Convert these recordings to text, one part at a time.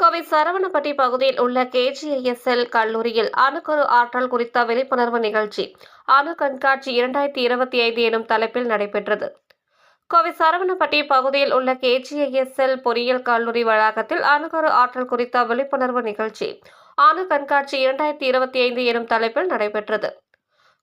கோவை சரவணப்பட்டி பகுதியில் உள்ள கேஜிஐஎஸ்எல் கல்லூரியில் அணுக்கரு ஆற்றல் குறித்த விழிப்புணர்வு நிகழ்ச்சி அணு கண்காட்சி இரண்டாயிரத்தி இருபத்தி ஐந்து எனும் தலைப்பில் நடைபெற்றது. கோவை சரவணப்பட்டி பகுதியில் உள்ள கேஜிஐஎஸ்எல் பொறியியல் கல்லூரி வளாகத்தில் அணுக்கரு ஆற்றல் குறித்த விழிப்புணர்வு நிகழ்ச்சி அணு கண்காட்சி இரண்டாயிரத்தி இருபத்தி ஐந்து எனும் தலைப்பில் நடைபெற்றது.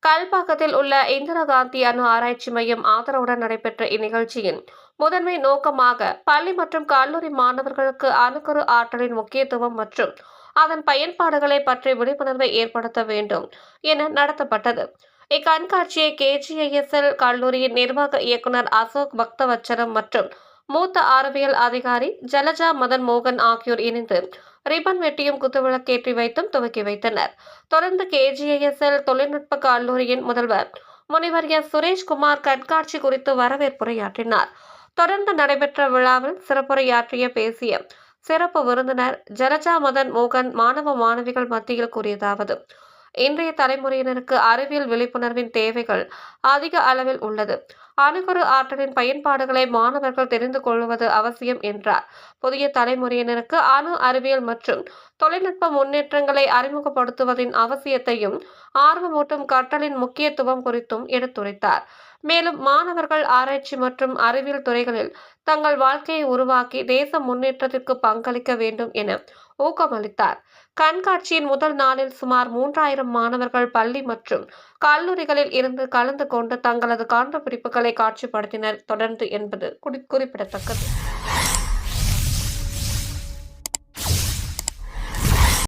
கல்பாக்கத்தில் உள்ள இந்திரா காந்தி அணு ஆராய்ச்சி மையம் ஆதரவுடன் நடைபெற்ற இந்நிகழ்ச்சியின் முதன்மை நோக்கமாக பள்ளி மற்றும் கல்லூரி மாணவர்களுக்கு அணுக்கரு ஆற்றலின் முக்கியத்துவம் மற்றும் அதன் பயன்பாடுகளை பற்றி விழிப்புணர்வை ஏற்படுத்த வேண்டும் என நடத்தப்பட்டது. இக்கண்காட்சியை கேஜிஐஎஸ்எல் கல்லூரியின் நிர்வாக இயக்குனர் அசோக் பக்தவச்சரம் மற்றும் மூத்த அறிவியல் அதிகாரி ஜலஜா மதன் மோகன் ஆகியோர் இணைந்து ரிப்பன் வெட்டியும் குத்துவிளக்கேற்றி வைத்தும் துவக்கி வைத்தனர். தொடர்ந்து கேஜிஐஎஸ்எல் தொழில்நுட்ப கல்லூரியின் முதல்வர் முனிவர் எஸ். சுரேஷ்குமார் கண்காட்சி குறித்து வரவேற்புரையாற்றினார். தொடர்ந்து நடைபெற்ற விழாவில் சிறப்புரையாற்றிய பேசிய சிறப்பு விருந்தினர் ஜலஜா மதன் மோகன் மாணவ மாணவிகள் மத்தியில் கூறியதாவது இன்றைய தலைமுறையினருக்கு அறிவியல் விழிப்புணர்வின் தேவைகள் அதிக அளவில் உள்ளது. அணுகுரு ஆற்றலின் பயன்பாடுகளை மாணவர்கள் தெரிந்து கொள்வது அவசியம் என்றார். புதிய தலைமுறையினருக்கு அணு அறிவியல் மற்றும் தொழில்நுட்ப முன்னேற்றங்களை அறிமுகப்படுத்துவதின் அவசியத்தையும் ஆர்வமூட்டும் கற்றலின் முக்கியத்துவம் குறித்தும் எடுத்துரைத்தார். மேலும் மாணவர்கள் ஆராய்ச்சி மற்றும் அறிவியல் துறைகளில் தங்கள் வாழ்க்கையை உருவாக்கி தேச முன்னேற்றத்திற்கு பங்களிக்க வேண்டும் என ஊக்கமளித்தார். கண்காட்சியின் முதல் நாளில் சுமார் மூன்றாயிரம் மாணவர்கள் பள்ளி மற்றும் கல்லூரிகளில் இருந்து கலந்து கொண்டு தங்களது கண்டுபிடிப்புகளை காட்சிப்படுத்தினர். தொடர்ந்து என்பது குறி- குறிப்பிடத்தக்கது.